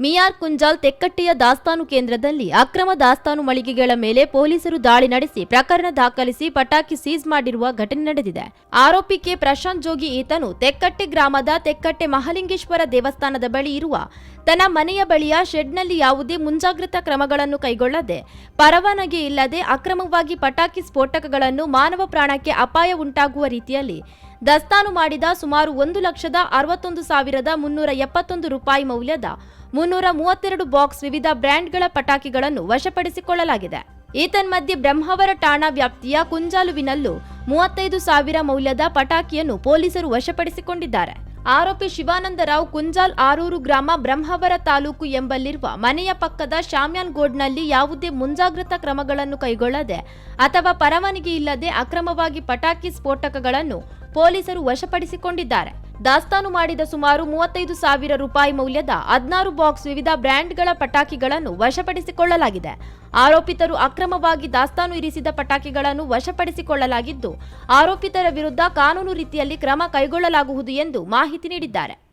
ಮಿಯಾರ್ ಕುಂಜಾಲ್ ತೆಕ್ಕಟ್ಟೆಯ ದಾಸ್ತಾನು ಕೇಂದ್ರದಲ್ಲಿ ಅಕ್ರಮ ದಾಸ್ತಾನು ಮಳಿಗೆಗಳ ಮೇಲೆ ಪೊಲೀಸರು ದಾಳಿ ನಡೆಸಿ ಪ್ರಕರಣ ದಾಖಲಿಸಿ ಪಟಾಕಿ ಸೀಸ್ ಮಾಡಿರುವ ಘಟನೆ ನಡೆದಿದೆ. ಆರೋಪಿ ಕೆ. ಪ್ರಶಾಂತ್ ಜೋಗಿ ಈತನು ತೆಕ್ಕಟ್ಟೆ ಗ್ರಾಮದ ತೆಕ್ಕಟ್ಟೆ ಮಹಾಲಿಂಗೇಶ್ವರ ದೇವಸ್ಥಾನದ ಬಳಿ ಇರುವ ತನ್ನ ಮನೆಯ ಬಳಿಯ ಶೆಡ್ನಲ್ಲಿ ಯಾವುದೇ ಮುಂಜಾಗ್ರತಾ ಕ್ರಮಗಳನ್ನು ಕೈಗೊಳ್ಳದೆ, ಪರವಾನಗಿ ಇಲ್ಲದೆ ಅಕ್ರಮವಾಗಿ ಪಟಾಕಿ ಸ್ಫೋಟಕಗಳನ್ನು ಮಾನವ ಪ್ರಾಣಕ್ಕೆ ಅಪಾಯ ಉಂಟಾಗುವ ರೀತಿಯಲ್ಲಿ ದಸ್ತಾನು ಮಾಡಿದ ಸುಮಾರು ಒಂದು ಲಕ್ಷದ ಅರವತ್ತೊಂದು ಸಾವಿರದ ಮುನ್ನೂರ ಎಪ್ಪತ್ತೊಂದು ರೂಪಾಯಿ ಮೌಲ್ಯದ ಮುನ್ನೂರ ಮೂವತ್ತೆರಡು ಬಾಕ್ಸ್ ವಿವಿಧ ಬ್ರ್ಯಾಂಡ್ಗಳ ಪಟಾಕಿಗಳನ್ನು ವಶಪಡಿಸಿಕೊಳ್ಳಲಾಗಿದೆ. ಏತನ್ಮಧ್ಯೆ ಬ್ರಹ್ಮಾವರ ಠಾಣಾ ವ್ಯಾಪ್ತಿಯ ಕುಂಜಾಲುವಿನಲ್ಲೂ ಮೂವತ್ತೈದು ಸಾವಿರ ಮೌಲ್ಯದ ಪಟಾಕಿಯನ್ನು ಪೊಲೀಸರು ವಶಪಡಿಸಿಕೊಂಡಿದ್ದಾರೆ. ಆರೋಪಿ ಶಿವಾನಂದರಾವ್ ಕುಂಜಾಲ್ ಆರೂರು ಗ್ರಾಮ ಬ್ರಹ್ಮವರ ತಾಲೂಕು ಎಂಬಲ್ಲಿರುವ ಮನೆಯ ಪಕ್ಕದ ಶಾಮ್ಯಾನ್ ಗೋಡ್ನಲ್ಲಿ ಯಾವುದೇ ಮುಂಜಾಗ್ರತಾ ಕ್ರಮಗಳನ್ನು ಕೈಗೊಳ್ಳದೆ ಅಥವಾ ಪರವಾನಗಿ ಇಲ್ಲದೆ ಅಕ್ರಮವಾಗಿ ಪಟಾಕಿ ಸ್ಫೋಟಕಗಳನ್ನು ಪೊಲೀಸರು ವಶಪಡಿಸಿಕೊಂಡಿದ್ದಾರೆ. ದಾಸ್ತಾನು ಮಾಡಿದ ಸುಮಾರು ಮೂವತ್ತೈದು ಸಾವಿರ ರೂಪಾಯಿ ಮೌಲ್ಯದ ಹದಿನಾರು ಬಾಕ್ಸ್ ವಿವಿಧ ಬ್ರ್ಯಾಂಡ್ಗಳ ಪಟಾಕಿಗಳನ್ನು ವಶಪಡಿಸಿಕೊಳ್ಳಲಾಗಿದೆ. ಆರೋಪಿತರು ಅಕ್ರಮವಾಗಿ ದಾಸ್ತಾನು ಇರಿಸಿದ ಪಟಾಕಿಗಳನ್ನು ವಶಪಡಿಸಿಕೊಳ್ಳಲಾಗಿದ್ದು, ಆರೋಪಿತರ ವಿರುದ್ಧ ಕಾನೂನು ರೀತಿಯಲ್ಲಿ ಕ್ರಮ ಕೈಗೊಳ್ಳಲಾಗುವುದು ಎಂದು ಮಾಹಿತಿ ನೀಡಿದ್ದಾರೆ.